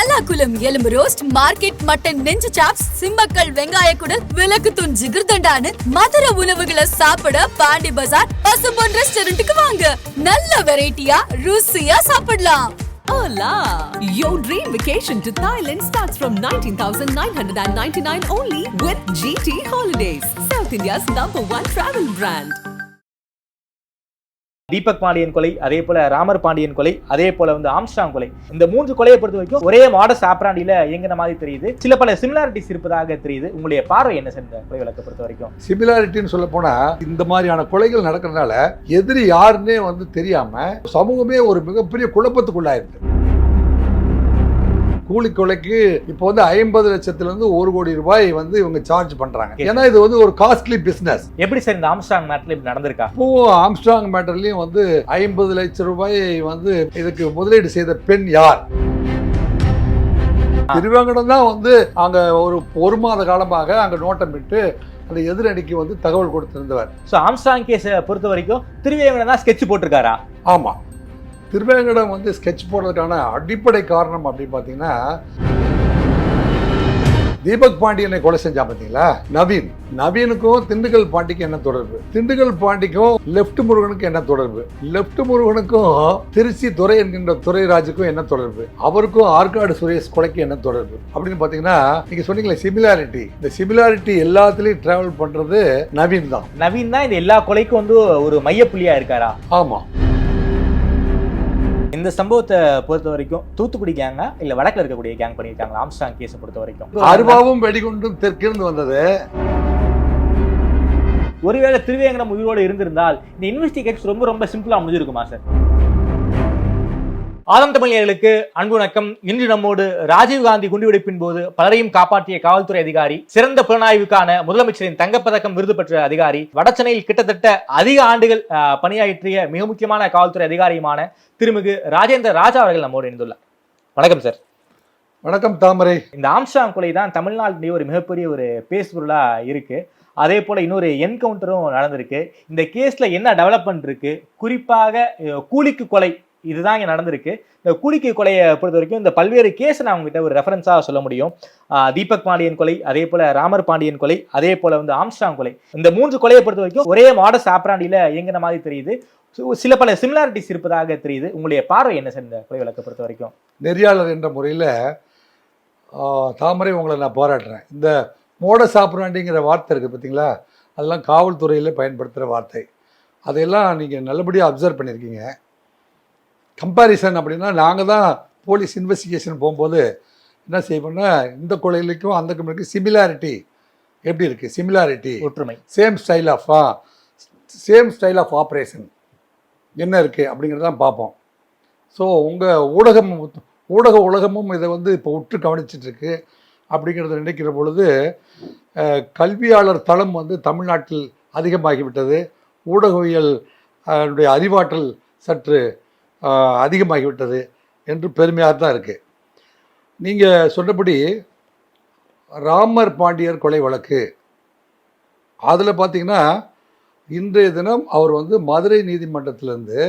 பல்லாக்குளம் எலும்பு roast market mutton நெஞ்சு chops Simmakkal வெங்காய குடல் விளக்கு தூண் ஜிகிர்தண்டான்னு மதுர உணவுகளை சாப்பிட பாண்டி பஜார் பசும்பொன் ரெஸ்டாரண்ட்டுக்கு வாங்க நல்ல வெரைட்டியா ருசியா சாப்பிடலாம் Hola! Your dream vacation to Thailand starts from 19,999 only with GT Holidays, South India's number one travel brand. Deepak Pandian கொலை அதே போல ராமர் பாண்டியன் கொலை அதே போல வந்து ஆம்ஸ்டாங் கொலை. இந்த மூன்று கொலையை பொறுத்த வரைக்கும் ஒரே மாடஸ் ஆப்ராண்டியில இயங்குன மாதிரி தெரியுது. சில பல சிமிலாரிட்டிஸ் இருப்பதாக தெரியுது. உங்களுடைய பார்வை என்ன சார் இந்த கொலை வழக்கை பொறுத்த வரைக்கும்? சிமிலாரிட்டின்னு சொல்ல போனா இந்த மாதிரியான கொலைகள் நடக்கிறதுனால எதிரி யாருன்னே வந்து தெரியாம சமூகமே ஒரு மிகப்பெரிய குழப்பத்துக்குள்ளாயிருக்கு. கூலி கொலைக்கு இப்போ வந்து ஐம்பது லட்சத்துல இருந்து ஒரு கோடி ரூபாய் வந்து இவங்க சார்ஜ் பண்றாங்க. ஏன்னா இது வந்து ஒரு காஸ்ட்லி பிசினஸ் எப்படி சார் இந்த ஆம்ஸ்டாங் மேட்ல இப்படி நடந்திருக்கா? இப்போ ஆம்ஸ்ட்ராங் மேட்டர்லயும் வந்து ஐம்பது லட்சம் ரூபாய் வந்து இதுக்கு முதலீடு செய்த பெண் யார்? திருவேங்கடம் தான் வந்து அங்க ஒரு ஒரு மாத காலமாக அங்க நோட்டமிட்டு அந்த எதிரணிக்கு வந்து தகவல் கொடுத்திருந்தவர். ஸோ ஆம்ஸ்டாங் கேஸை பொறுத்த வரைக்கும் திருவேங்கடம் தான் ஸ்கெட்ச் போட்டிருக்காரா? ஆமா. திருவேங்கடம் வந்து ஸ்கெட்ச் போடுறதுக்கான அடிப்படை காரணம் அப்படின்னு பார்த்தீங்கன்னா தீபக் பாண்டியனை கொலை செஞ்சான் பார்த்தீங்களா? நவீன். நவீனுக்கும் திண்டுக்கல் பாண்டிக்கும் என்ன தொடர்பு? திண்டுக்கல் பாண்டிக்கும் லெஃப்ட் முருகனுக்கும் என்ன தொடர்பு? லெஃப்ட் முருகனுக்கும் திருச்சி துறை என்கின்ற துறைராஜுக்கும் என்ன தொடர்பு? அவருக்கும் ஆற்காடு சுரேஷ் கொலைக்கு என்ன தொடர்பு? அப்படின்னு பார்த்தீங்கன்னா நீங்க சொன்னீங்களே சிமிலாரிட்டி இந்த சிமிலாரிட்டி எல்லாத்துலயும் டிராவல் பண்றது நவீன் தான். நவீன் தான் இந்த எல்லா கொலைக்கும் வந்து ஒரு மையப்புள்ளியா இருக்காரா? ஆமா. இந்த சம்பவத்தை பொறுத்த வரைக்கும் தூத்துக்குடி கேங்கா இல்ல வடக்குல இருக்கக்கூடிய கேங் பண்ணியிருக்காங்க ஆம்ஸ்டாங் கேஸை பொறுத்த வரைக்கும் அருவாவும் வெடிகுண்டும் தெற்கிருந்து வந்தது. ஒருவேளை திருவேங்கடம் உயிரோடு இருந்திருந்தால் இந்த இன்வெஸ்டிகேட்ஸ் ரொம்ப ரொம்ப சிம்பிளா முடிஞ்சிருக்குமா சார் ஆதம் தமிழர்களுக்கு அன்பு வணக்கம். இன்று நம்மோடு ராஜீவ்காந்தி குண்டுவெடிப்பின் போது பலரையும் காப்பாற்றிய காவல்துறை அதிகாரி சிறந்த புலனாய்வுக்கான முதலமைச்சரின் தங்கப்பதக்கம் விருது பெற்ற அதிகாரி வடசென்னையில் கிட்டத்தட்ட அதிக ஆண்டுகள் பணியாற்றிய மிக முக்கியமான காவல்துறை அதிகாரியுமான திருமிகு ராஜேந்திர ராஜா அவர்கள் நம்மோடு இணைந்துள்ளார். வணக்கம் சார். வணக்கம் தாமரை. இந்த ஆம்ஸ்டாங் கொலை தான் தமிழ்நாட்டிலேயே ஒரு மிகப்பெரிய ஒரு பேசுபொருளா இருக்கு. அதே போல இன்னொரு என்கவுண்டரும் நடந்திருக்கு. இந்த கேஸ்ல என்ன டெவலப்மெண்ட் இருக்கு? குறிப்பாக கூலிக்கு கொலை இதுதான் இங்கே நடந்திருக்கு. இந்த கூலிக்கை கொலையை பொறுத்த வரைக்கும் இந்த பல்வேறு கேஸ் நான் உங்ககிட்ட ஒரு ரெஃபரன்ஸாக சொல்ல முடியும். தீபக் பாண்டியன் கொலை அதே போல் ராமர் பாண்டியன் கொலை அதே போல் வந்து ஆம்ஸ்டாங் கொலை. இந்த மூன்று கொலையை பொறுத்த வரைக்கும் ஒரே மாடஸ் ஆப்ராண்டியில் இயங்கின மாதிரி தெரியுது. சில பல சிமிலாரிட்டிஸ் இருப்பதாக தெரியுது. உங்களுடைய பார்வை என்ன சார் இந்த கொலை வழக்கை பொறுத்த வரைக்கும் நெறியாளர் என்ற முறையில் தாமரை உங்களை நான் பாராட்டுறேன் இந்த மோட சாப்பிட்றாண்டிங்கிற வார்த்தை இருக்குது பார்த்தீங்களா அதெல்லாம் காவல்துறையில் பயன்படுத்துகிற வார்த்தை. அதையெல்லாம் நீங்கள் நல்லபடியாக அப்சர்வ் பண்ணியிருக்கீங்க. கம்பேரிசன் அப்படின்னா நாங்கள் தான் போலீஸ் இன்வெஸ்டிகேஷன் போகும்போது என்ன செய்வோம்னா இந்த கொலைகளுக்கும் அந்த கொலைக்கும் சிமிலாரிட்டி எப்படி இருக்குது சிமிலாரிட்டி ஒற்றுமை. Same style of same style of operation என்ன இருக்குது அப்படிங்கிறதான் பார்ப்போம். ஸோ உங்கள் ஊடகம் ஊடக உலகமும் இதை வந்து இப்போ உற்று கவனிச்சிட்டு இருக்கு அப்படிங்கிறத நினைக்கிற பொழுது கல்வியாளர் தளம் வந்து தமிழ்நாட்டில் அதிகமாகிவிட்டது. ஊடகவியல் அறிவாற்றல் சற்று அதிகமாகிவிட்டது என்று பெருமையாக தான் இருக்குது நீங்கள் சொன்னபடி ராமர் பாண்டியர் கொலை வழக்கு. அதில் பார்த்தீங்கன்னா இன்றைய தினம் அவர் வந்து மதுரை நீதிமன்றத்திலேருந்து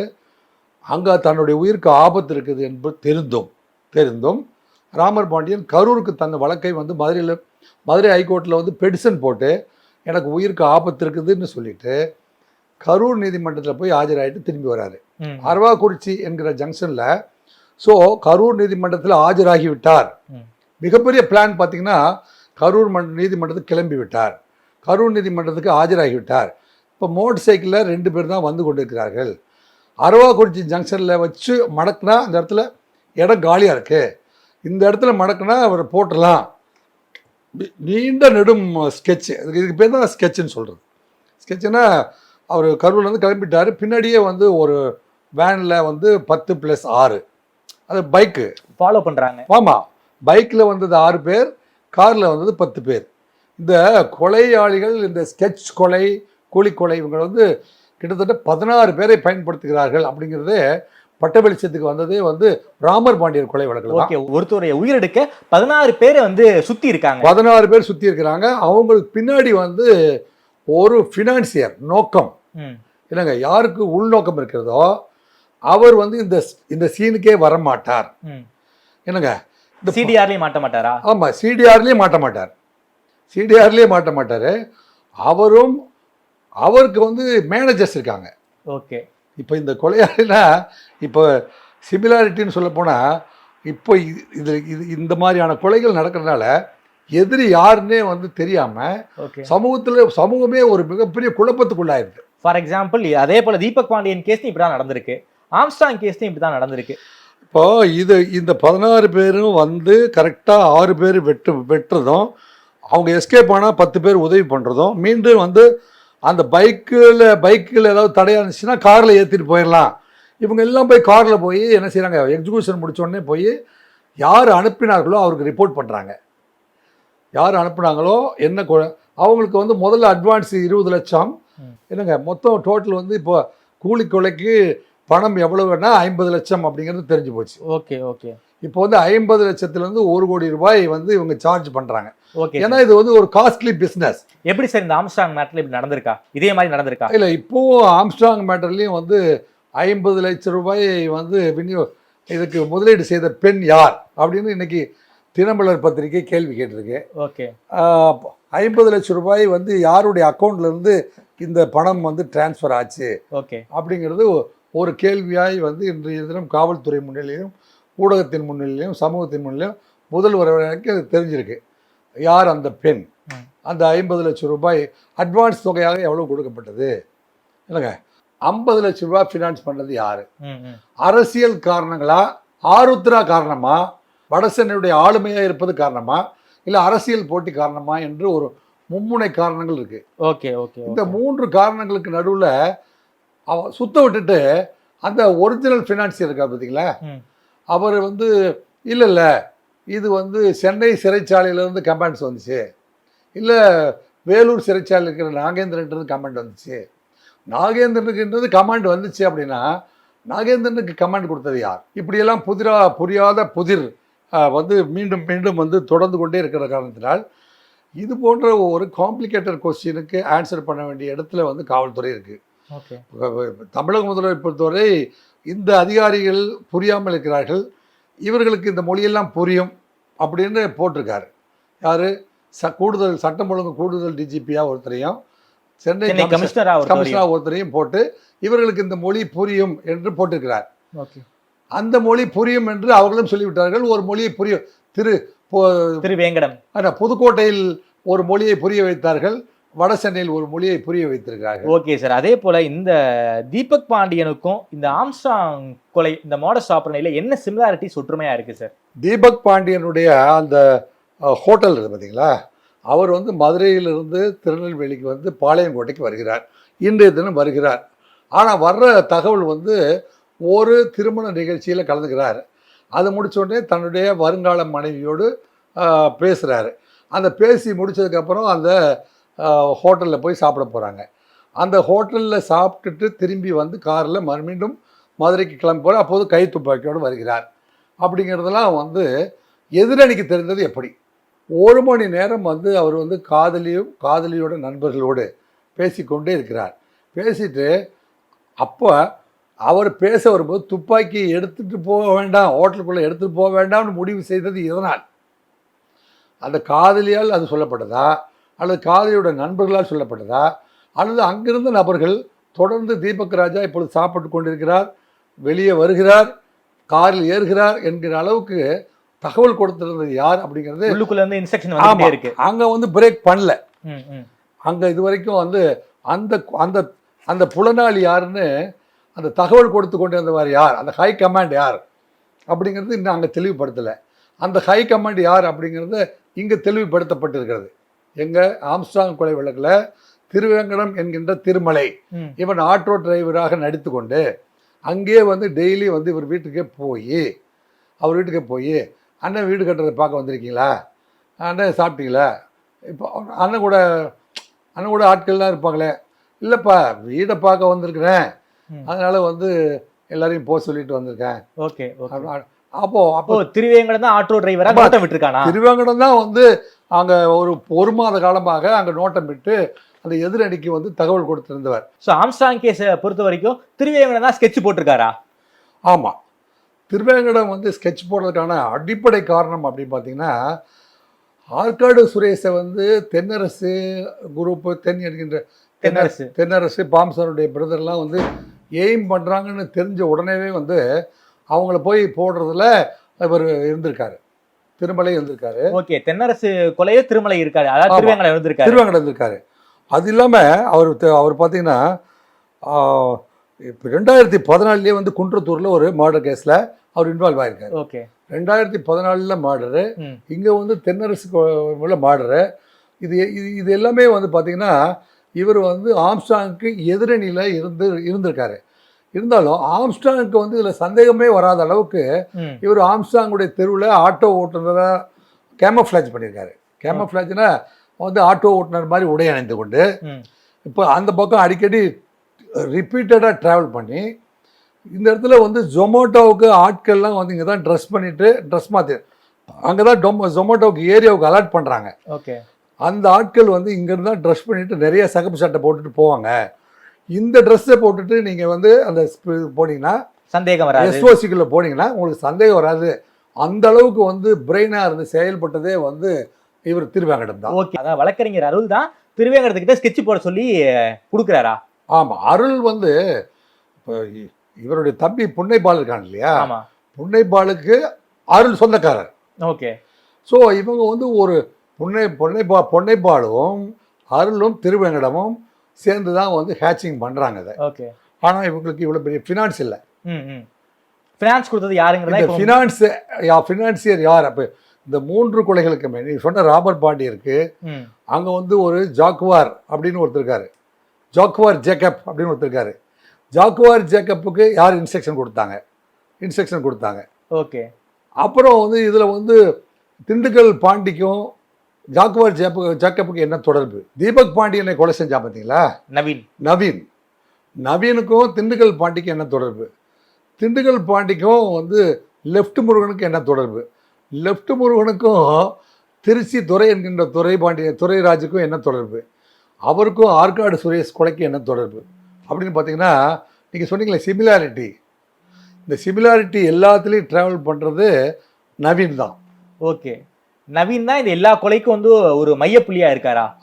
அங்கே தன்னுடைய உயிருக்கு ஆபத்து இருக்குது என்று தெரிந்தும் தெரிந்தும் ராமர் பாண்டியன் கரூருக்கு தன் வழக்கை வந்து மதுரையில் மதுரை ஹைகோர்ட்டில் வந்து பெடிஷன் போட்டு எனக்கு உயிருக்கு ஆபத்து இருக்குதுன்னு சொல்லிட்டு கரூர் நீதிமன்றத்தில் போய் ஆஜராகிட்டு திரும்பி வராரு. அரவாக்குறிச்சி என்கிற ஜங்ஷனில் ஸோ கரூர் நீதிமன்றத்தில் ஆஜராகி விட்டார். மிகப்பெரிய பிளான் பார்த்தீங்கன்னா கரூர் மன்ற நீதிமன்றத்துக்கு கிளம்பி விட்டார் கரூர் நீதிமன்றத்துக்கு ஆஜராகி விட்டார் இப்போ மோட்டர் சைக்கிளில் ரெண்டு பேர் தான் வந்து கொண்டிருக்கிறார்கள். அரவாக்குறிச்சி ஜங்ஷனில் வச்சு மடக்குனா அந்த இடத்துல இடம் காலியாக இருக்கு. இந்த இடத்துல மடக்குனா அவரை போட்டுடலாம். நீ- நீண்ட நெடும் ஸ்கெட்சு இதுக்கு பேர் தான் ஸ்கெட்சுன்னு சொல்கிறது ஸ்கெட்சுனா அவர் கரூர்லேருந்து கிளம்பிட்டார். பின்னாடியே வந்து ஒரு வேனில் வந்து பத்து ப்ளஸ் ஆறு. அது பைக்கு ஃபாலோ பண்றாங்க. ஆமாம் பைக்கில் வந்தது ஆறு பேர் காரில் வந்தது பத்து பேர். இந்த கொலையாளிகள் இந்த ஸ்கெட்ச் கொலை கூலி கொலை இவங்க வந்து கிட்டத்தட்ட பதினாறு பேரை பயன்படுத்துகிறார்கள் அப்படிங்கிறது பட்ட வெளிச்சத்துக்கு வந்ததே வந்து ராமர் பாண்டியர் கொலை வழக்கில் ஓகே ஒருத்தருடைய உயிரெடுக்க பதினாறு பேர் வந்து சுத்தி இருக்காங்க. பதினாறு பேர் சுற்றி இருக்கிறாங்க. அவங்களுக்கு பின்னாடி வந்து ஒரு ஃபினான்சியர் நோக்கம். இல்லைங்க யாருக்கு உள்நோக்கம் இருக்கிறதோ அவர் வந்து இந்த இந்த சீனுக்கே வரமாட்டார். ம். என்னங்க? இந்த சிடிஆர்லயும் மாட்ட மாட்டாரா? ஆமாம் சிடிஆர்லேயே மாட்ட மாட்டார். சிடிஆர்லேயே மாட்ட மாட்டார். அவரும் அவருக்கு வந்து மேனேஜர்ஸ் இருக்காங்க. ஓகே. இப்போ இந்த கொலையாளினா இப்போ சிமிலாரிட்டின்னு சொல்ல போனால் இப்போ இது இது இந்த மாதிரியான கொலைகள் நடக்கிறதுனால எதிரி யாருன்னே வந்து தெரியாமல் சமூகத்தில் சமூகமே ஒரு மிகப்பெரிய குழப்பத்துக்குள்ளாயிருது ஃபார் எக்ஸாம்பிள் அதே போல தீபக் பாண்டியன் கேஸ் இப்படிதான் நடந்திருக்கு. ஆம்ஸ்டாங் கேஸ் இப்படிதான் நடந்திருக்கு. இப்போ இது இந்த பதினாறு பேரும் வந்து கரெக்டாக ஆறு பேர் வெட்டு வெட்டுறதும் அவங்க எஸ்கேப் ஆனால் பத்து பேர் உதவி பண்ணுறதும் மீண்டும் வந்து அந்த பைக்கில் பைக்கில் ஏதாவது தடையாக இருந்துச்சுன்னா காரில் ஏற்றிட்டு போயிடலாம். இவங்க எல்லாம் போய் காரில் போய் என்ன செய்கிறாங்க எக்ஸிக்யூஷன் முடிச்ச உடனே போய் யார் அனுப்பினார்களோ அவருக்கு ரிப்போர்ட் பண்ணுறாங்க யார் அனுப்புனாங்களோ என்ன அவங்களுக்கு வந்து முதல்ல அட்வான்ஸ் இருபது லட்சம். என்னங்க மொத்தம் டோட்டல் வந்து இப்போ கூலி கொலைக்கு பணம் எவ்வளவுன்னா ஐம்பது லட்சம் அப்படிங்கிறது தெரிஞ்சு போச்சு. Okay okay. இப்போ வந்து ஐம்பது லட்சத்துலேருந்து ஒரு கோடி ரூபாய் வந்து இவங்க சார்ஜ் பண்ணுறாங்க ஓகே ஏன்னா இது வந்து ஒரு காஸ்ட்லி பிஸ்னஸ் எப்படி சார் இந்த ஆம்ஸ்டாங் மேட்டர்ல இப்படி நடந்திருக்கா? இதே மாதிரி நடந்திருக்கா? இல்லை இப்போவும் ஆம்ஸ்ட்ராங் மேட்டர்லேயும் வந்து ஐம்பது லட்சம் ரூபாய் வந்து விநியோ இதுக்கு முதலீடு செய்த பெண் யார்? அப்படின்னு இன்னைக்கு தினமலர் பத்திரிகை கேள்வி கேட்டிருக்கு. ஓகே. ஐம்பது லட்சம் ரூபாய் வந்து யாருடைய அக்கௌண்ட்ல இருந்து இந்த பணம் வந்து டிரான்ஸ்ஃபர் ஆச்சு? ஓகே. அப்படிங்கிறது ஒரு கேள்வியாய் வந்து இன்றைய தினம் காவல்துறை முன்னிலையிலும் ஊடகத்தின் முன்னிலையிலும் சமூகத்தின் முன்னிலையும் முதல்வர் வரைக்கும் அது தெரிஞ்சிருக்கு. யார் அந்த பெண். அந்த ஐம்பது லட்சம் ரூபாய் அட்வான்ஸ் தொகையாக எவ்வளவு கொடுக்கப்பட்டது? இல்லைங்க ஐம்பது லட்சம் ரூபாய் ஃபினான்ஸ் பண்ணது யாரு? அரசியல் காரணங்களா? ஆருத்ரா காரணமா? வடசென்னையுடைய ஆளுமையாக இருப்பது காரணமா? இல்லை அரசியல் போட்டி காரணமா? என்று ஒரு மும்முனை காரணங்கள் இருக்கு. ஓகே ஓகே இந்த மூன்று காரணங்களுக்கு நடுவில் அவ சுத்த விட்டுட்டு அந்த ஒரிஜினல் ஃபினான்சியர் இருக்கா பார்த்தீங்களா. அவர் வந்து இல்லை இல்லை இது வந்து சென்னை சிறைச்சாலையிலேருந்து கமெண்ட்ஸ் வந்துச்சு. இல்லை வேலூர் சிறைச்சாலையில் இருக்கிற நாகேந்திரன்றது கமெண்ட் வந்துச்சு. நாகேந்திரனுக்குன்றது கமாண்ட் வந்துச்சு அப்படின்னா நாகேந்திரனுக்கு கமாண்ட் கொடுத்தது யார்? இப்படியெல்லாம் புதிரா புரியாத புதிர் வந்து மீண்டும் மீண்டும் வந்து தொடர்ந்து கொண்டே இருக்கிற காரணத்தினால் இது போன்ற ஒரு காம்ப்ளிகேட்டட் கொஸ்டினுக்கு ஆன்சர் பண்ண வேண்டிய இடத்துல வந்து காவல்துறை இருக்கு. ஓகே தமிழக முதல்வரை பொறுத்தவரை இந்த அதிகாரிகள் புரியாமல் இருக்கிறார்கள். இவர்களுக்கு இந்த மொழியெல்லாம் புரியும் அப்படின்னு போட்டிருக்காரு. யாரு? ச கூடுதல் சட்டம் ஒழுங்கு கூடுதல் டிஜிபியா ஒருத்தரையும் சென்னை சென்னை கமிஷனர் கமிஷனரா ஒரு கமிஷனர் ஒருத்தரையும் போட்டு இவர்களுக்கு இந்த மொழி புரியும் என்று போட்டிருக்கிறார். ஓகே. அந்த மொழி புரியும் என்று அவர்களும் சொல்லிவிட்டார்கள். ஒரு மொழியை புரியும் திரு திரு வேங்கடம். புதுக்கோட்டையில் ஒரு மொழியை புரிய வைத்தார்கள். வட சென்னையில் ஒரு மொழியை புரிய வைத்திருக்கிறார்கள். ஓகே சார் அதே போல இந்த தீபக் பாண்டியனுக்கும் இந்த ஆம்ஸ்டாங் கொலை இந்த மாடஸ் ஆப்பரணையில என்ன சிமிலாரிட்டிஸ் ஒற்றுமையா இருக்கு சார் தீபக் பாண்டியனுடைய அந்த ஹோட்டல் இருக்குது பார்த்தீங்களா அவர் வந்து மதுரையிலிருந்து திருநெல்வேலிக்கு வந்து பாளையங்கோட்டைக்கு வருகிறார். இன்றைய தினம் வருகிறார். ஆனால் வர்ற தகவல் வந்து ஒரு திருமண நிகழ்ச்சியில் கலந்துக்கிறார். அது முடிச்ச உடனே தன்னுடைய வருங்கால மனைவியோடு பேசுகிறாரு அந்த பேசி முடிச்சதுக்கப்புறம் அந்த ஹோட்டலில் போய் சாப்பிட போகிறாங்க அந்த ஹோட்டலில் சாப்பிட்டுட்டு திரும்பி வந்து காரில் மீண்டும் மதுரைக்கு கிளம்பி போகிற அப்போது கை துப்பாக்கியோடு வருகிறார். அப்படிங்கிறதெல்லாம் வந்து எதிரணிக்கு தெரிந்தது எப்படி? ஒரு மணி நேரம் வந்து அவர் வந்து காதலியும் காதலியோட நண்பர்களோடு பேசிக்கொண்டே இருக்கிறார். பேசிட்டு அப்போ அவர் பேச வரும்போது துப்பாக்கி எடுத்துகிட்டு போக வேண்டாம் ஹோட்டலுக்குள்ளே எடுத்துட்டு போக வேண்டாம்னு முடிவு செய்தது இதனால். அந்த காதலியால் அது சொல்லப்பட்டதா? அல்லது காதலியோட நண்பர்களால் சொல்லப்பட்டதா? அல்லது அங்கிருந்த நபர்கள் தொடர்ந்து தீபக் ராஜா இப்பொழுது சாப்பிட்டு கொண்டிருக்கிறார் வெளியே வருகிறார் காரில் ஏறுகிறார் என்கிற அளவுக்கு தகவல் கொடுத்திருந்தது யார் அப்படிங்கிறது உள்ளுக்குள்ள இன்ஸ்ட்ரக்ஷன் இருக்கு. அங்க வந்து பிரேக் பண்ணல. அங்க இது வரைக்கும் வந்து அந்த அந்த அந்த புலனாளி யாருன்னு அந்த தகவல் கொடுத்து கொண்டு வந்தவர் யார்? அந்த ஹை கமாண்ட் யார்? அப்படிங்கிறது இன்னும் அங்கே தெளிவுபடுத்தலை. அந்த ஹை கமாண்ட் யார் அப்படிங்கிறது இங்கே தெளிவுபடுத்தப்பட்டிருக்கிறது. எங்க ஆம்ஸ்டாங் கொலை வழக்கில் திருவேங்கடம் என்கின்ற திருமலை. இவன் ஆட்டோ டிரைவராக நடித்து கொண்டு அங்கே வந்து டெய்லி வந்து இவர் வீட்டுக்கே போய் அவர் வீட்டுக்கே போய் அண்ணன் வீடு கட்டுறதை பார்க்க வந்திருக்கீங்களா அண்ணன் சாப்பிட்டீங்களா இப்போ அண்ணன் கூட அண்ணன் கூட ஆட்கள்லாம் இருப்பாங்களே இல்லைப்பா வீடை பார்க்க வந்திருக்கிறேன். அதனால வந்து எல்லாரையும் போக சொல்லிட்டு வந்திருக்கேன் ஓகே அப்ப- அப்போ திருவேங்கடம் தான் ஆட்டோ டிரைவரா ஆமா. நோட்டம் விட்டுருக்கானா திருவேங்கடம் தான் வந்து அங்கே ஒரு ஒரு மாத காலமாக அங்கே நோட்டம் விட்டு அந்த எதிரணிக்கு வந்து தகவல் கொடுத்திருந்தவர். சோ ஆம்ஸ்டாங் கேஸ பொறுத்த வரைக்கும் திருவேங்கடம் தான் ஸ்கெட்ச் போட்டிருக்காரா? ஆமாம் திருவேங்கடம் வந்து ஸ்கெட்ச் போடுறதுக்கான அடிப்படை காரணம் அப்படின்னு பார்த்தீங்கன்னா ஆற்காடு சுரேஷை வந்து தென்னரசு குரூப் தென் என்கின்ற தென்னரசு. தென்னரசு பாம்சனுடைய பிரதர்லாம் வந்து எய்ம் பண்ணுறாங்கன்னு தெரிஞ்ச உடனேவே வந்து அவங்கள போய் போடுறதுல இவர் இருந்திருக்காரு. திருமலை இருந்திருக்காரு ஓகே தென்னரசு கொலையே திருமலை இருக்காரு. அதாவது. திருவேங்கடம் இருந்திருக்காரு திருவேங்கடம் இருந்திருக்காரு அது இல்லாமல் அவர் அவர் பார்த்தீங்கன்னா இப்போ ரெண்டாயிரத்தி பதினாலுலேயே வந்து குன்றத்தூரில் ஒரு மர்டர் கேஸில் அவர் இன்வால்வ் ஆயிருக்காரு. ஓகே. ரெண்டாயிரத்தி பதினாலில் மர்டரு ம். இங்கே வந்து தென்னரசு உள்ள மர்டரு இது இது இது எல்லாமே வந்து பார்த்தீங்கன்னா இவர் வந்து ஆம்ஸ்டாங்க்கு எதிரணியில் இருந்து இருந்திருக்காரு. இருந்தாலும் ஆம்ஸ்டாங்க்கு வந்து இதில் சந்தேகமே வராத அளவுக்கு. இவர் ஆம்ஸ்டாங்குடைய தெருவில் ஆட்டோ ஓட்டுநராக கேமஃப்ளாஜ் பண்ணியிருக்காரு கேமஃப்ளாஜ்னா வந்து ஆட்டோ ஓட்டுநர் மாதிரி உடை அணிந்து கொண்டு. இப்போ அந்த பக்கம் அடிக்கடி ரிப்பீட்டடாக ட்ராவல் பண்ணி இந்த இடத்துல வந்து ஜொமோட்டோவுக்கு ஆட்கள்லாம் வந்து இங்கே தான் ட்ரெஸ் பண்ணிட்டு ட்ரெஸ் மாற்றி அங்கே தான் டொமோ ஜொமோட்டோவுக்கு ஏரியாவுக்கு அலாட் பண்ணுறாங்க ஓகே அந்த ஆட்கள் வந்து இங்கேருந்து தான் ட்ரெஸ் பண்ணிட்டு நிறைய சகப்பு சட்டை போட்டுட்டு போவாங்க இந்த ட்ரெஸ்ஸை போட்டுட்டு நீங்கள் வந்து அந்த போனீங்கன்னா சந்தேகம் வராது. எஸ்ஓசிக்குள்ளே போனீங்கன்னா உங்களுக்கு சந்தேகம் வராது. அந்த அளவுக்கு வந்து பிரெயினாக இருந்து செயல்பட்டதே வந்து இவர் திருவேங்கடம் தான். ஓகே. அதான் வழக்கறிஞர் அருள் தான் திருவேங்கடத்துக்கிட்ட ஸ்கெட்ச் போட சொல்லி கொடுக்குறாரா? ஆமாம் அருள் வந்து இப்போ இவருடைய தம்பி புன்னைபால் இருக்கான் இல்லையா? ஆமா. புன்னைபாலுக்கு அருள் சொந்தக்காரர். ஓகே. ஸோ இவங்க வந்து ஒரு புன்னை பொன்னைபா பொன்னைபாலும் அருளும் திருவேங்கடமும் சேர்ந்து தான் வந்து ஹேச்சிங் பண்ணுறாங்க அதை ஓகே ஆனால் இவங்களுக்கு இவ்வளோ பெரிய ஃபினான்ஸ் இல்லை. ஃபினான்ஸ் கொடுத்தது யாருங்கிறதா ஃபினான்ஸ் யா ஃபினான்சியர் யார்? அப்போ இந்த மூன்று கொலைகளுக்குமே நீ சொன்ன ராபர்ட் பாண்டி இருக்கு. அங்கே வந்து ஒரு ஜாக்குவார் அப்படின்னு ஒருத்தர் இருக்காரு. ஜாக்குவார் ஜேக்கப் அப்படின்னு ஒருத்தர் இருக்காரு. ஜாக்குவார் ஜேக்கப்புக்கு யார் இன்ஸ்ட்ரக்ஷன் கொடுத்தாங்க? இன்ஸ்ட்ரக்ஷன் கொடுத்தாங்க. ஓகே அப்புறம் வந்து இதில் வந்து திண்டுக்கல் பாண்டிக்கும் ஜாக்குவார் ஜேப்பு ஜேக்கப்புக்கு என்ன தொடர்பு? தீபக் பாண்டியனை கொலை செஞ்சா பார்த்தீங்களா நவீன். நவீன். நவீனுக்கும் திண்டுக்கல் பாண்டிக்கும் என்ன தொடர்பு? திண்டுக்கல் பாண்டிக்கும் வந்து லெஃப்ட் முருகனுக்கு என்ன தொடர்பு? லெஃப்ட் முருகனுக்கும் திருச்சி துறை என்கின்ற துறை பாண்டிய துரைராஜுக்கும் என்ன தொடர்பு? அவருக்கும் ஆற்காடு சுரேஷ் கொலைக்கு என்ன தொடர்பு? அப்படின்னு பார்த்தீங்கன்னா நீங்கள் சொன்னீங்களே சிமிலாரிட்டி இந்த சிமிலாரிட்டி எல்லாத்துலேயும் ட்ராவல் பண்ணுறது நவீன் தான். ஓகே. நவீன் தான் இது எல்லா கொலைக்கும் வந்து ஒரு மையப்புள்ளியா இருக்காரா?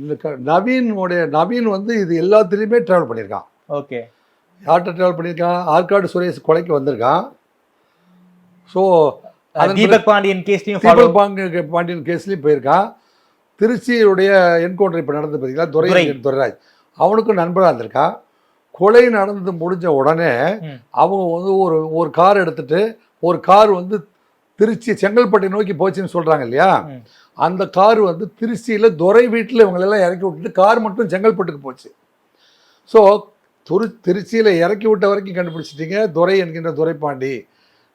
இந்த க- நவீனுடைய நவீன் வந்து இது எல்லாத்துலேயுமே ட்ராவல் பண்ணியிருக்கான். ஓகே. யார்கிட்ட ட்ராவல் பண்ணியிருக்கான்? ஆற்காடு சுரேஷ் கொலைக்கு வந்திருக்கான். ஸோ தீபக் பாண்டியன் கேஸ்லயும் தீபக் பாண்டிய பாண்டியன் கேஸ்லேயும் போயிருக்கான். திருச்சியுடைய என்கவுண்டர் இப்போ நடந்து பார்த்தீங்களா துரை துரை. துரைராஜ். அவனுக்கும் நண்பராக இருந்திருக்கான். கொலை நடந்து முடிஞ்ச உடனே. அவங்க வந்து ஒரு ஒரு கார் எடுத்துட்டு ஒரு கார் வந்து திருச்சி செங்கல்பட்டை நோக்கி போச்சுன்னு சொல்கிறாங்க இல்லையா. அந்த கார் வந்து திருச்சியில் துரை வீட்டில் இவங்களெல்லாம் இறக்கி விட்டுட்டு கார் மட்டும் செங்கல்பட்டுக்கு போச்சு. ஸோ துரு திருச்சியில் இறக்கி விட்ட வரைக்கும் கண்டுபிடிச்சிட்டீங்க. துரை என்கின்ற துரைப்பாண்டி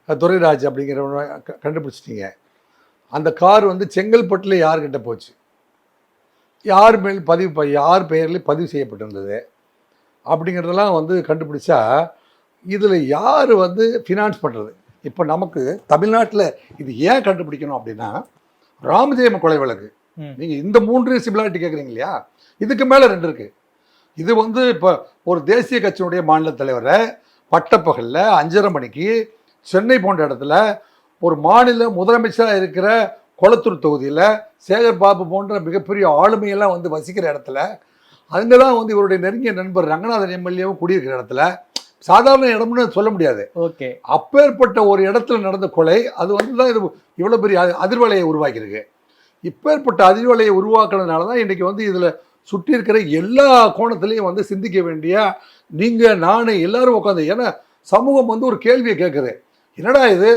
துரைராஜ் அப்படிங்கிறவனை க- கண்டுபிடிச்சிட்டீங்க. அந்த கார் வந்து செங்கல்பட்டில் யார்கிட்ட போச்சு? யார் மேல் பதிவு யார் பெயரில் பதிவு செய்யப்பட்டிருந்தது? அப்படிங்கிறதெல்லாம் வந்து கண்டுபிடிச்சா இதில் யார் வந்து ஃபினான்ஸ் பண்ணுறது இப்போ நமக்கு தமிழ்நாட்டில் இது ஏன் கண்டுபிடிக்கணும் அப்படின்னா ராமஜெயம் கொலை வழக்கு. நீங்கள் இந்த மூன்று சிமிலாரிட்டி கேட்குறீங்க இல்லையா? இதுக்கு மேலே ரெண்டு இருக்கு. இது வந்து இப்போ ஒரு தேசிய கட்சியினுடைய மாநில தலைவரை பட்டப்பகலில் அஞ்சரை மணிக்கு சென்னை போன்ற இடத்துல ஒரு மாநில முதலமைச்சராக இருக்கிற கொளத்தூர் தொகுதியில் சேகர் பாபு போன்ற மிகப்பெரிய ஆளுமையெல்லாம் வந்து வசிக்கிற இடத்துல அங்கே தான் வந்து இவருடைய நெருங்கிய நண்பர் ரங்கநாதன் எம்எல்ஏவும் குடியிருக்கிற இடத்துல சாதாரண இடம்னு சொல்ல முடியாது. ஓகே. அப்பேற்பட்ட ஒரு இடத்துல நடந்த கொலை அது வந்து தான் இது இவ்வளோ பெரிய அதிர்வலையை உருவாக்கியிருக்கு. இப்பேற்பட்ட அதிர்வலையை உருவாக்குனதுனால தான் இன்றைக்கி வந்து இதில் சுற்றி இருக்கிற எல்லா கோணத்துலேயும் வந்து சிந்திக்க வேண்டிய நீங்கள் நான் எல்லாரும் உட்காந்து ஏன்னா சமூகம் வந்து ஒரு கேள்வியை கேட்குது என்னடா இது?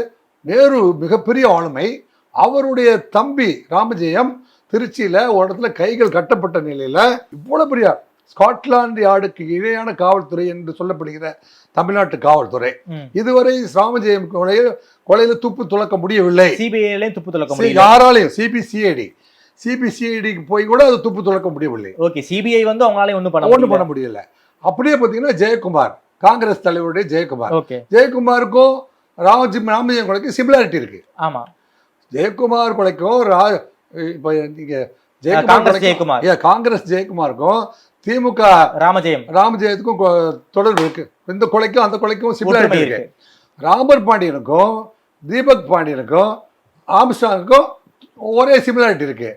நேரு மிகப்பெரிய ஆளுமை. அவருடைய தம்பி ராமஜெயம் திருச்சியில் ஒரு இடத்துல கைகள் கட்டப்பட்ட நிலையில் இவ்வளோ பெரிய ஸ்காட்லாந்து யார்டுக்கு இணையான காவல்துறை என்று சொல்லப்படுகிற தமிழ்நாட்டு காவல்துறை. இதுவரை ராமஜெயம் கொலையை கொலையில துப்பு துளக்க முடியவில்லை. சிபிஐலயும் துப்பு துளக்க முடியல யாராலையும் சிபிசிஐடி. சிபிசிஐடிக்கு போய் கூட அது துப்பு துளக்க முடியவில்லை. ஓகே சிபிஐ வந்து அவங்களால ஒண்ணும் பண்ண ஒன்றும் முடியல. பண்ண முடியல. அப்படியே பார்த்தீங்கன்னா ஜெயக்குமார் காங்கிரஸ் தலைவருடைய ஜெயக்குமார். ஜெயக்குமாருக்கும் ராமஜி ராமஜெயம் கொலைக்கும் சிமிலாரிட்டி இருக்கு. ஆமா. ஜெயக்குமார் கொலைக்கும் ரா இப்போ நீங்க ஜெயக்குமார் காங்கிரஸ் ஜெயக்குமாருக்கும் திமுக ராமஜெயம். ராமஜெயத்துக்கும் தொடர்பு இருக்கு. இந்த கொலைக்கும் அந்த கொலைக்கும் சிமிலாரிட்டி இருக்கு. ராமர் பாண்டியனுக்கும் தீபக் பாண்டியனுக்கும் ஆம்ஸ்டாங்குக்கும் ஒரே சிமிலாரிட்டி இருக்கு.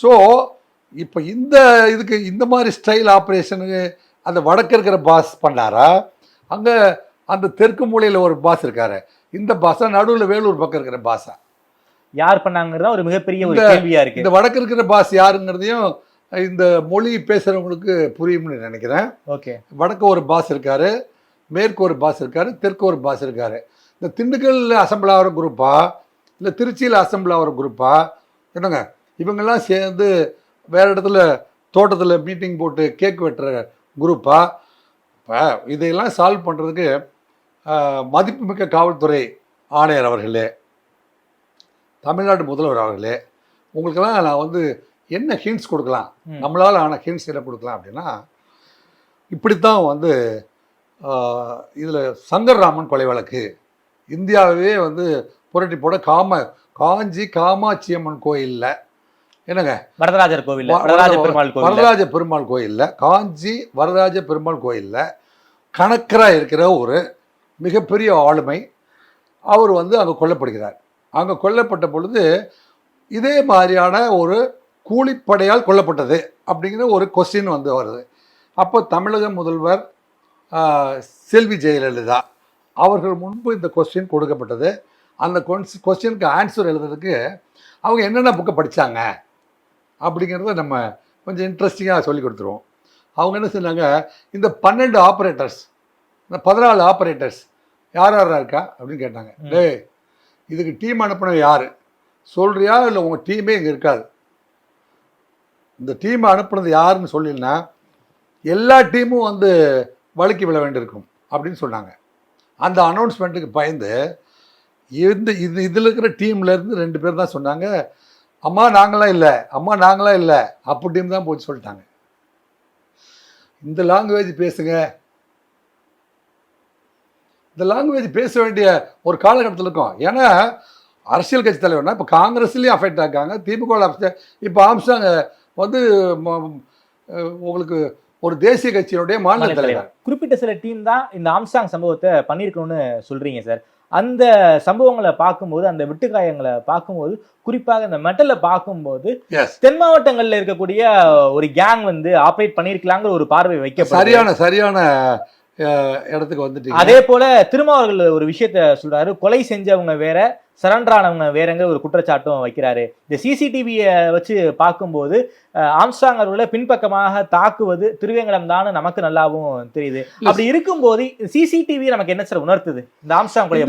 ஸோ இப்போ இந்த இதுக்கு இந்த மாதிரி ஸ்டைல் ஆப்ரேஷனுக்கு அந்த வடக்கு இருக்கிற பாஸ் பண்ணாரா? அங்கே அந்த தெற்கு மூலையில் ஒரு பாஸ் இருக்காரு. இந்த பாஸா நடுவில் வேலூர் பக்கம் இருக்கிற பாஸா யார் பண்ணாங்கிறதா ஒரு மிகப்பெரிய ஒரு கேள்வியா இருக்கு. இந்த வடக்கு இருக்கிற பாஸ் யாருங்கிறதையும் இந்த மொழி பேசுகிறவங்களுக்கு புரியும்னு நினைக்கிறேன். ஓகே. வடக்கு ஒரு பாஸ் இருக்காரு மேற்கு ஒரு பாஸ் இருக்காரு தெற்கு ஒரு பாஸ் இருக்காரு. இந்த திண்டுக்கல்ல அசம்பிள் ஆகிற குரூப்பா இல்லை திருச்சியில் அசம்பிள் ஆகிற குரூப்பா என்னங்க இவங்கெல்லாம் சேர்ந்து வேற இடத்துல தோட்டத்தில் மீட்டிங் போட்டு கேக் வெட்டுற குரூப்பா இப்போ இதையெல்லாம் சால்வ் பண்ணுறதுக்கு மதிப்புமிக்க காவல்துறை ஆணையர் அவர்களே தமிழ்நாடு முதல்வர் அவர்களே உங்களுக்கெல்லாம் நான் வந்து என்ன ஹிண்ட்ஸ் கொடுக்கலாம். நம்மளால் ஆன ஹிண்ட்ஸ் என்ன கொடுக்கலாம் அப்படின்னா இப்படித்தான் வந்து இதில் சங்கர்ராமன் கொலை வழக்கு. இந்தியாவே வந்து புரட்டி போட காம காஞ்சி காமாட்சி அம்மன் கோயிலில் என்னங்க? வரதராஜர் கோவில் வரதராஜ பெருமாள் கோவில் வரதராஜ பெருமாள் கோயிலில் காஞ்சி வரதராஜ பெருமாள் கோயிலில் கணக்கராக இருக்கிற ஒரு மிகப்பெரிய ஆளுமை அவர் வந்து அங்கே கொல்லப்படுகிறார். அங்கே கொல்லப்பட்ட பொழுது இதே மாதிரியான ஒரு கூலிப்படையால் கொல்லப்பட்டது அப்படிங்கிற ஒரு கொஸ்டின் வந்து வருது. அப்போ தமிழக முதல்வர் செல்வி ஜெயலலிதா அவர்கள் முன்பு இந்த கொஸ்டின் கொடுக்கப்பட்டது. அந்த கொஸ்டினுக்கு ஆன்சர் எழுதுறதுக்கு அவங்க என்னென்ன புக்கை படித்தாங்க அப்படிங்கிறத நம்ம கொஞ்சம் இன்ட்ரெஸ்டிங்காக சொல்லி கொடுத்துருவோம். அவங்க என்ன சொன்னாங்க இந்த பன்னெண்டு ஆப்ரேட்டர்ஸ் இந்த பதினாலு ஆப்ரேட்டர்ஸ் யார் யாரா இருக்கா அப்படின்னு கேட்டாங்க. டேய் இதுக்கு டீம் அனுப்பினது யார்? சொல்றியா இல்லை உங்கள் டீமே இங்கே இருக்காது? இந்த டீம் அனுப்புனது யாருன்னு சொல்லினா எல்லா டீமும் வந்து வழுக்கி விழ வேண்டியிருக்கும் அப்படின்னு சொன்னாங்க. அந்த அனௌன்ஸ்மெண்ட்டுக்கு பயந்து இந்த இது இதில் இருக்கிற டீம்லேருந்து ரெண்டு பேர் தான் சொன்னாங்க அம்மா நாங்களாம் இல்லை அம்மா நாங்களாம் இல்லை அப்போ டீம் தான் போச்சு சொல்லிட்டாங்க. இந்த லாங்குவேஜ் பேசுங்க. இந்த லாங்குவேஜ் பேச வேண்டிய ஒரு காலகட்டத்தில் இருக்கும். ஏன்னா அரசியல் கட்சி தலைவர்னா இப்போ காங்கிரஸ்லேயும் அஃபெக்ட் ஆக்காங்க திமுக இப்போ ஆம்சாங்க வந்து உங்களுக்கு ஒரு தேசிய கட்சியினுடைய மாநில தலைவர். குறிப்பிட்ட சில டீம் தான் இந்த ஆம்சாங் சம்பவத்தை பண்ணியிருக்கணும்னு சொல்றீங்க சார் அந்த சம்பவங்களை பார்க்கும்போது அந்த வெட்டுக்காயங்களை பார்க்கும்போது குறிப்பாக இந்த மெட்டலை பார்க்கும்போது தென் மாவட்டங்கள்ல இருக்கக்கூடிய ஒரு கேங் வந்து ஆபரேட் பண்ணிருக்கலாங்கிற ஒரு பார்வை வைக்கப்படுது. சரியான சரியான இடத்துக்கு வந்துட்டீங்க. அதே போல திருமாவர்கள் ஒரு விஷயத்த சொல்றாரு கொலை செஞ்சவங்க வேற சரண்டர் ஆனவங்க வேறங்கிற ஒரு குற்றச்சாட்டும் வைக்கிறாரு. இந்த சிசிடிவியை வச்சு பார்க்கும்போது அஹ், ஆம்ஸ்ட்ராங் அவர்களை பின்பக்கமாக தாக்குவது திருவேங்கடம் தான் நமக்கு நல்லாவும் தெரியுது. அப்படி இருக்கும்போது சிசிடிவி நமக்கு என்ன சார் உணர்த்துது? இந்த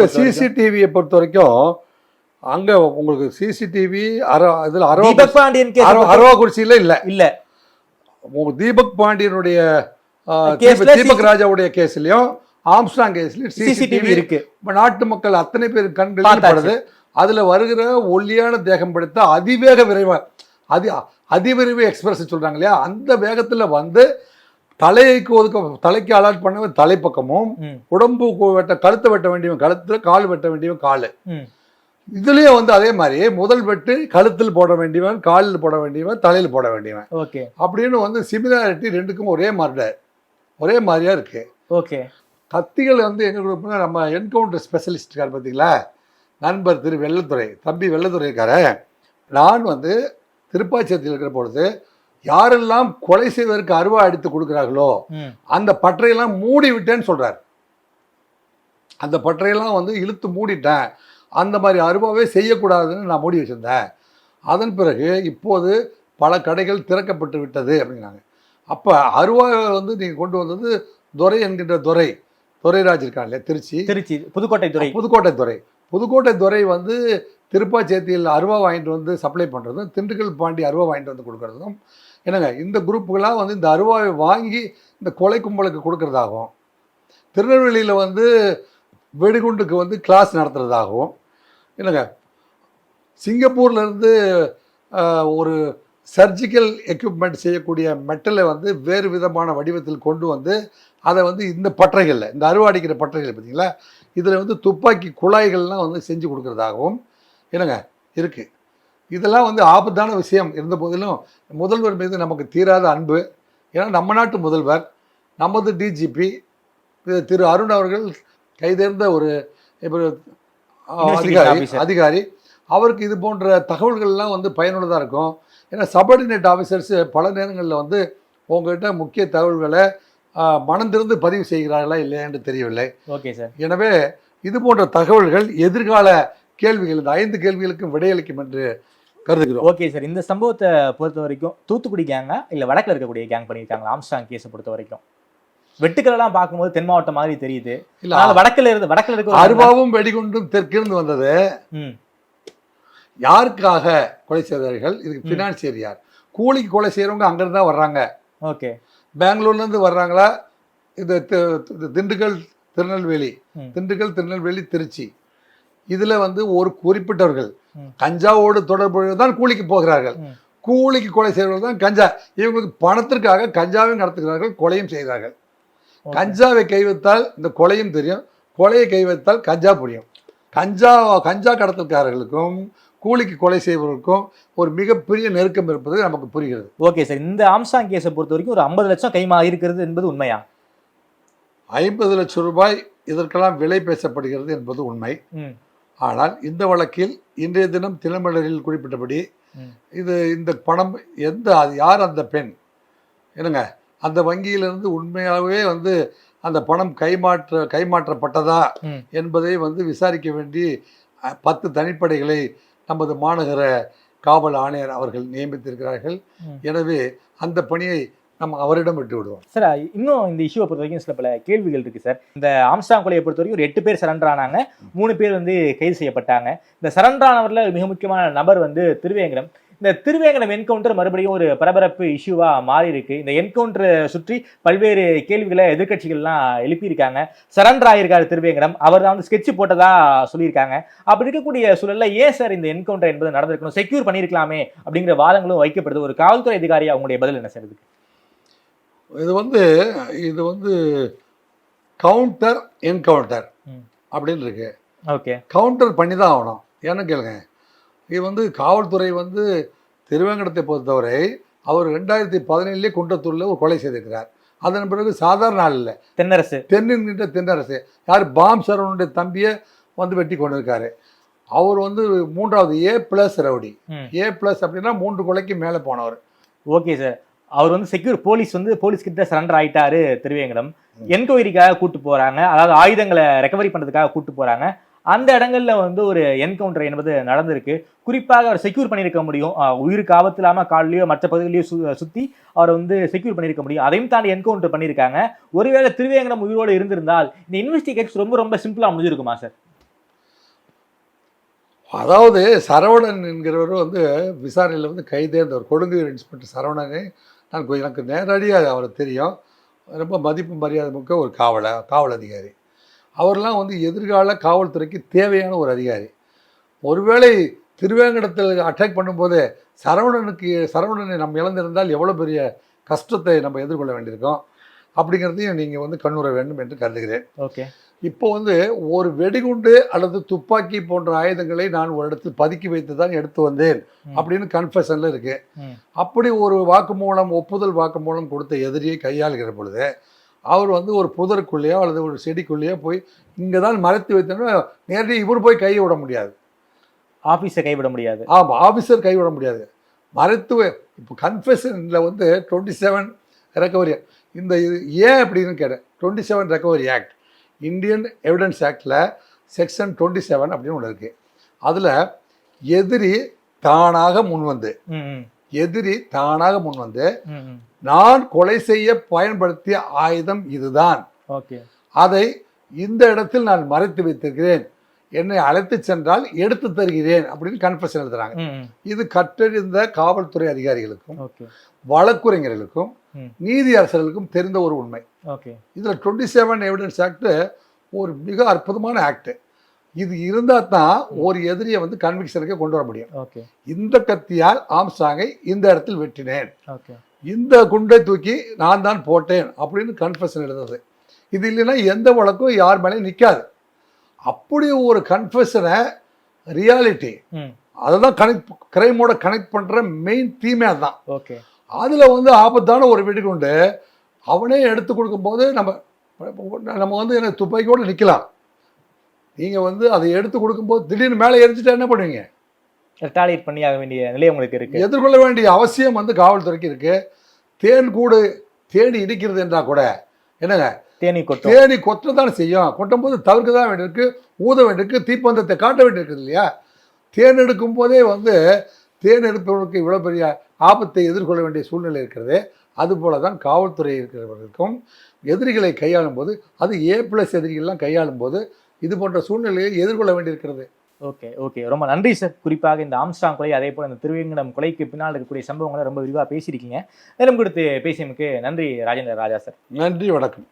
வரைக்கும்? சிசிடிவியை பொறுத்த வரைக்கும் அங்க உங்களுக்கு சிசிடிவி அர இதுல அரவா அரவாக்குறிச்சியில இல்ல. இல்ல. தீபக் பாண்டியனுடைய தீபக் ராஜாவுடைய கேஸ்லயும் ஆம்ஸ்டாங் கேஸ்லயும் சிசிடிவி இருக்கு. நாட்டு மக்கள் அத்தனை பேர் பார்த்தாச்சு. படுது. அதுல வருகிற ஒல்லியான தேகம் படுத்த அதிவேக விரைவா அதி அதிவிரைவு எக்ஸ்பிரஸ் சொல்றாங்க இல்லையா? அந்த வேகத்துல வந்து தலைக்கு ஒதுக்க தலைக்கு அலாட் பண்ணவன் தலைப்பக்கமும் உடம்பு வெட்ட கழுத்தை வெட்ட வேண்டியவன் கழுத்துல கால் வெட்ட வேண்டியவன் காலு. இதுலயே வந்து அதே மாதிரி முதல் வெட்டு கழுத்தில் போட வேண்டியவன் காலில் போட வேண்டியவன் தலையில் போட வேண்டியவன். ஓகே. அப்படின்னு வந்து சிமிலாரிட்டி ரெண்டுக்கும் ஒரே மாதிரி ஒரே மாதிரியா இருக்கு. ஓகே. கத்திகள் வந்து எங்க குரூப்னா நம்ம என்கவுண்டர் ஸ்பெஷலிஸ்ட் இருக்கார் பார்த்தீங்களா நண்பர் திரு வெள்ளத்துறை தம்பி வெள்ளத்துறை இருக்காரு. நான் வந்து திருப்பாச்சேரியில் இருக்கிற பொழுது யாரெல்லாம் கொலை செய்வதற்கு அருவா அடித்து கொடுக்குறார்களோ அந்த பற்றையெல்லாம் மூடி விட்டேன்னு சொல்றார். அந்த பற்றையெல்லாம் வந்து இழுத்து மூடிட்டேன். அந்த மாதிரி அருவாவே செய்யக்கூடாதுன்னு நான் மூடி வச்சிருந்தேன். அதன் பிறகு இப்போது பல கடைகள் திறக்கப்பட்டு விட்டது அப்படிங்கிறாங்க. அப்போ அருவாவை வந்து நீங்கள் கொண்டு வந்தது துரை என்கின்ற துரை. துரைராஜ் இருக்கான் இல்லையா? திருச்சி. திருச்சி புதுக்கோட்டை துறை. புதுக்கோட்டை துறை. புதுக்கோட்டை துறை வந்து திருப்பாச்சேத்தியில் அருவா வாங்கிட்டு வந்து சப்ளை பண்ணுறதும் திண்டுக்கல் பாண்டி அருவா வாங்கிட்டு வந்து கொடுக்கறதும் என்னங்க இந்த குரூப்புகளாக வந்து இந்த அருவாவை வாங்கி இந்த கொலை கும்பலுக்கு கொடுக்கறதாகவும் திருநெல்வேலியில் வந்து வெடிகுண்டுக்கு வந்து கிளாஸ் நடத்துறதாகவும் என்னங்க சிங்கப்பூர்ல இருந்து ஆஹ், ஒரு சர்ஜிக்கல் எக்யூப்மெண்ட் செய்யக்கூடிய மெட்டலை வந்து வேறு விதமான வடிவத்தில் கொண்டு வந்து அதை வந்து இந்த பட்டறைகளில் இந்த அருவாடிக்கிற பட்டறைகள் பார்த்தீங்களா? இதில் வந்து துப்பாக்கி குழாய்கள்லாம் வந்து செஞ்சு கொடுக்கறதாகவும் என்னங்க இருக்குது இதெல்லாம் வந்து ஆபத்தான விஷயம். இருந்த போதிலும் முதல்வர் மீது நமக்கு தீராத அன்பு. ஏன்னா நம்ம நாட்டு முதல்வர் நமது டிஜிபி திரு அருண் அவர்கள் கைதேர்ந்த ஒரு இப்போ அதிகாரி. அதிகாரி. அவருக்கு இது போன்ற தகவல்கள்லாம் வந்து பயனுள்ளதாக இருக்கும். ஏன்னா சபார்டினேட் ஆஃபீஸர்ஸ் பல நேரங்களில் வந்து உங்ககிட்ட முக்கிய தகவல்களை ஆ, மனந்திருந்து பதிவு செய்கிறார்களா இல்லையா என்று தெரியவில்லை. Okay sir. எனவே இது போன்ற தகவல்கள் எதிர்கால கேள்விகள் இந்த ஐந்து கேள்விகளுக்கும் விடையளிக்கும் என்று கருதுகிறோம். Okay sir. இந்த சம்பவத்தை பொறுத்த வரைக்கும் தூத்துக்குடி கேங்கா இல்ல வடக்குல இருக்கக்கூடிய கேங் பண்ணியிருக்காங்களா? ஆம்ஸ்டாங் கேஸை பொறுத்த வரைக்கும். வெட்டுக்கள்லாம் பார்க்கும்போது தென் மாவட்டம் மாதிரி தெரியுது. இல்ல வடக்குல இருந்து வடக்குல இருக்க அருவாவும் வெடிகுண்டும் தெற்கிருந்து வந்தது. ம், யாருக்காக கொலை செய்தார்கள் இதுக்கு பினான்சியர் யார்? கூலிக்கு கொலை செய்கிறவங்க அங்கிருந்து தான் வர்றாங்க. ஓகே. பெங்களூர்லேருந்து வர்றாங்களா? இது தி- தி- திண்டுக்கல் திருநெல்வேலி. திண்டுக்கல் திருநெல்வேலி திருச்சி. இதில் வந்து ஒரு குறிப்பிட்டவர்கள். கஞ்சாவோடு தொடர்புடைய தான் கூலிக்கு போகிறார்கள். கூலிக்கு கொலை செய்கிறவர்கள் தான் கஞ்சா. இவங்களுக்கு பணத்திற்காக கஞ்சாவையும் கடத்துகிறார்கள் கொலையும் செய்கிறார்கள். கஞ்சாவை கை வைத்தால் இந்த கொலையும் தெரியும். கொலையை கை வைத்தால் கஞ்சா புரியும். கஞ்சா கஞ்சா கடத்தல்காரர்களுக்கும் கூலிக்கு கொலை செய்பவர்களுக்கும் ஒரு மிகப்பெரிய நெருக்கம் இருப்பது நமக்கு புரிகிறது. ஓகே சார் இந்த ஆம்ஸ்டாங் கேஸை பொறுத்த வரைக்கும் ஒரு ஐம்பது லட்சம் கைமா இருக்கிறது என்பது உண்மையா? ஐம்பது லட்சம் ரூபாய் இதற்கெல்லாம் விலை பேசப்படுகிறது என்பது உண்மை. ஆனால் இந்த வழக்கில் இன்றைய தினம் தினமலரில் குறிப்பிட்டபடி. இது இந்த பணம் எந்த அது யார் அந்த பெண்? என்னங்க? அந்த வங்கியிலிருந்து உண்மையாகவே வந்து அந்த பணம் கைமாற்ற கைமாற்றப்பட்டதா. என்பதை வந்து விசாரிக்க வேண்டி பத்து தனிப்படைகளை நமது மாநகர காவல் ஆணையர் அவர்கள் நியமித்திருக்கிறார்கள். எனவே அந்த பணியை நம்ம அவரிடம் விட்டு விடுவோம். சார் இன்னும் இந்த இஷ்யூவை பொறுத்த வரைக்கும் சில பல கேள்விகள் இருக்கு சார். இந்த ஆம்ஸ்டாங் கொலையை பொறுத்த வரைக்கும் ஒரு எட்டு பேர் சரண்டர் ஆனாங்க. மூணு பேர் வந்து கைது செய்யப்பட்டாங்க. இந்த சரண்டர் ஆனவர்ல மிக முக்கியமான நபர் வந்து திருவேங்கடம். இந்த திருவேங்கடம் என்கவுண்டர் மறுபடியும் ஒரு பரபரப்பு இஷ்யூவா மாறி இருக்கு இந்த என்கவுண்டரை சுற்றி பல்வேறு கேள்விகளை எதிர்க்கட்சிகள்லாம் எழுப்பியிருக்காங்க. சரண்டர் ஆயிருக்காரு திருவேங்கடம். அவர் தான் வந்து ஸ்கெட்ச் போட்டதா சொல்லியிருக்காங்க. அப்படி இருக்கக்கூடிய சூழல்ல ஏன் சார் இந்த என்கவுண்டர் என்பது நடந்திருக்கணும்? செக்யூர் பண்ணியிருக்கலாமே அப்படிங்கிற வாதங்களும் வைக்கப்படுது. ஒரு காவல்துறை அதிகாரி அவங்களுடைய பதில் என்ன சார் இதுக்கு? இது வந்து இது வந்து கவுண்டர் என்கவுண்டர். அப்படின்னு இருக்கு. ஓகே. கவுண்டர் பண்ணி தான் ஆகணும். ஏன்னு கேளுங்க. இது வந்து காவல்துறை வந்து திருவேங்கடத்தை பொறுத்தவரை அவர் ரெண்டாயிரத்தி பதினேழுலேயே குன்றத்தூரில் ஒரு கொலை செய்திருக்கிறார். அதன் பிறகு சாதாரண ஆள் இல்லை. தென்னரசு. தென்னின்கின்ற தென்னரசு. யார்? பாம் சரவணுடைய தம்பியை வந்து வெட்டி கொண்டு இருக்காரு அவர் வந்து மூன்றாவது A plus rowdy. A plus அப்படின்னா மூன்று கொலைக்கு மேலே போனவர். ஓகே சார் அவர் வந்து செக்யூர் போலீஸ் வந்து போலீஸ் கிட்ட சரண்டர் ஆயிட்டாரு திருவேங்கடம். என்கொயரிக்காக கூட்டு போறாங்க. அதாவது ஆயுதங்களை ரெக்கவரி பண்றதுக்காக கூட்டு போறாங்க. அந்த இடங்கள்ல வந்து ஒரு என்கவுண்டர் என்பது நடந்திருக்கு. குறிப்பாக அவர் செக்யூர் பண்ணியிருக்க முடியும். உயிருக்கு ஆபத்து இல்லாமல் கால்லையோ மற்ற பகுதிகளையோ சு சுற்றி அவரை வந்து செக்யூர் பண்ணியிருக்க முடியும். அதையும் தாண்டி என்கவுண்டர் பண்ணியிருக்காங்க. ஒருவேளை திருவேங்கடம் உயிரோடு இருந்திருந்தால் இந்த இன்வெஸ்டிகேஷன் ரொம்ப ரொம்ப சிம்பிளாக முடிஞ்சிருக்குமா சார் அதாவது சரவணன் என்கிறவர் வந்து விசாரணையில் வந்து கைதே இருந்தவர் கொடுங்கையூர் இன்ஸ்பெக்டர் சரவணனே நான் எனக்கு நேரடியாக அவரை தெரியும். ரொம்ப மதிப்பு மரியாதை மிக்க ஒரு காவலர் காவல் அதிகாரி. அவர்லாம் வந்து எதிர்கால காவல்துறைக்கு தேவையான ஒரு அதிகாரி. ஒருவேளை திருவேங்கடத்தில் அட்டாக் பண்ணும்போது சரவணனுக்கு சரவணனை நம்ம இழந்திருந்தால் எவ்வளோ பெரிய கஷ்டத்தை நம்ம எதிர்கொள்ள வேண்டியிருக்கோம்? அப்படிங்கிறதையும் நீங்கள் வந்து கண்ணுற வேண்டும் என்று கருதுகிறேன். ஓகே. இப்போ வந்து ஒரு வெடிகுண்டு அல்லது துப்பாக்கி போன்ற ஆயுதங்களை நான் ஒரு இடத்தில் பதுக்கி வைத்து தான் எடுத்து வந்தேன். அப்படின்னு கன்ஃபெஷனில் இருக்கு. ம். அப்படி ஒரு வாக்குமூலம் ஒப்புதல் வாக்குமூலம் கொடுத்த எதிரியை கையாளுகிற பொழுது அவர் வந்து ஒரு புதருக்குள்ளேயோ அல்லது ஒரு செடிக்குள்ளேயோ போய் இங்கே தான் மறைத்து வைத்தோன்னா நேரடியாக இவர் போய் கையை விட முடியாது. ஆபீஸை கைவிட முடியாது. ஆமாம் ஆஃபீஸர் கைவிட முடியாது. மறைத்து இப்போ கன்ஃபெஷனில் வந்து டுவெண்ட்டி செவன் ரெக்கவரி இந்த இது ஏன் அப்படின்னு கேட்டேன். Twenty seven recovery act Indian evidence ஆக்டில் செக்ஷன் டுவெண்ட்டி செவன் அப்படின்னு ஒன்று இருக்குது அதில் எதிரி தானாக முன்வந்து. எதிரி தானாக முன்வந்து ம், ம். நான் கொலை செய்ய பயன்படுத்திய ஆயுதம் இதுதான். ஓகே. அதை இந்த இடத்தில் நான் மறைத்து வைத்திருக்கிறேன். என்னை அழைத்து சென்றால் எடுத்து தருகிறேன் அப்படின்னு கன்ஃபெஷன் எழுதுறாங்க. இது கற்றறிந்த காவல்துறை அதிகாரிகளுக்கும் வழக்குரைஞர்களுக்கும் ம். நீதியரசர்களுக்கும் தெரிந்த ஒரு உண்மை. இதில் டுவெண்ட்டி செவன் எவிடன்ஸ் ஆக்ட் ஒரு மிக அற்புதமான ஆக்ட் இது இருந்தால் தான் ஒரு எதிரியை வந்து கன்விக்ஷனுக்கு கொண்டு வர முடியும். ஓகே. இந்த கத்தியால் ஆம்ஸ்டாங்கை இந்த இடத்தில் வெட்டினேன். ஓகே. இந்த குண்டை தூக்கி நான் தான் போட்டேன் அப்படின்னு கன்ஃபெஷன் எழுதுறது இது இல்லைன்னா எந்த வழக்கும் யார் மேலேயும் நிற்காது அப்படி ஒரு கன்ஃபெஷனை ரியாலிட்டி ம். அதை தான் கனெக்ட் கிரைமோட கனெக்ட் பண்ணுற மெயின் தீமே அதுதான். ஓகே. அதில் வந்து ஆபத்தான ஒரு வெடிகுண்டு அவனே எடுத்து கொடுக்கும்போது நம்ம நம்ம வந்து என்ன துப்பாக்கியோடு நிற்கலாம் நீங்கள் வந்து அதை எடுத்து கொடுக்கும்போது திடீர்னு மேலே எரிஞ்சிட்டா என்ன பண்ணுவீங்க? ரெட்டாலியேட் பண்ணி ஆக வேண்டிய நிலை உங்களுக்கு இருக்கு. எதிர்கொள்ள வேண்டிய அவசியம் வந்து காவல்துறைக்கு இருக்கு. தேன் கூடு தேடி இடிக்கிறது என்றா கூட என்னங்க? தேனி கொட்டும். தேனி கொத்த தானே செய்யும். கொட்டும் போது தவிர்க்க தான் வேண்டியிருக்கு ஊத வேண்டியிருக்கு தீப்பந்தத்தை காட்ட வேண்டியிருக்குது இல்லையா? தேன் எடுக்கும் போதே வந்து தேன் எடுப்பவர்களுக்கு இவ்வளோ பெரிய ஆபத்தை எதிர்கொள்ள வேண்டிய சூழ்நிலை இருக்கிறது. அதுபோல தான் காவல்துறை இருக்கிறவர்களுக்கும் எதிரிகளை கையாளும் போது அது ஏ பிளஸ் எதிரிகள்லாம் கையாளும் போது இது போன்ற சூழ்நிலையை எதிர்கொள்ள வேண்டியிருக்கிறது. ஓகே ஓகே ரொம்ப நன்றி சார் குறிப்பாக இந்த ஆம்ஸ்டாங் கொலை அதே போல இந்த திருவேங்கடம் கொலைக்கு பின்னால் இருக்கக்கூடிய சம்பவங்களை ரொம்ப விரிவாக பேசியிருக்கீங்க. நேரம் கொடுத்து பேசியமைக்கு நன்றி ராஜேந்திர ராஜா சார் நன்றி வணக்கம்.